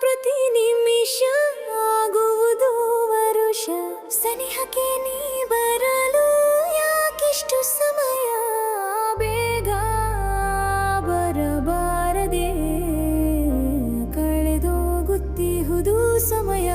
ಪ್ರತಿ ನಿಮಿಷ ಆಗುವುದು ವರುಷ. ಸನಿಹಕ್ಕೆ ನೀ ಬರಲು ಯಾಕಿಷ್ಟು ಸಮಯ ಬೇಗ ಬರಬಾರದೆ? ಕಳೆದೋಗುತ್ತಿಹುದು ಸಮಯ.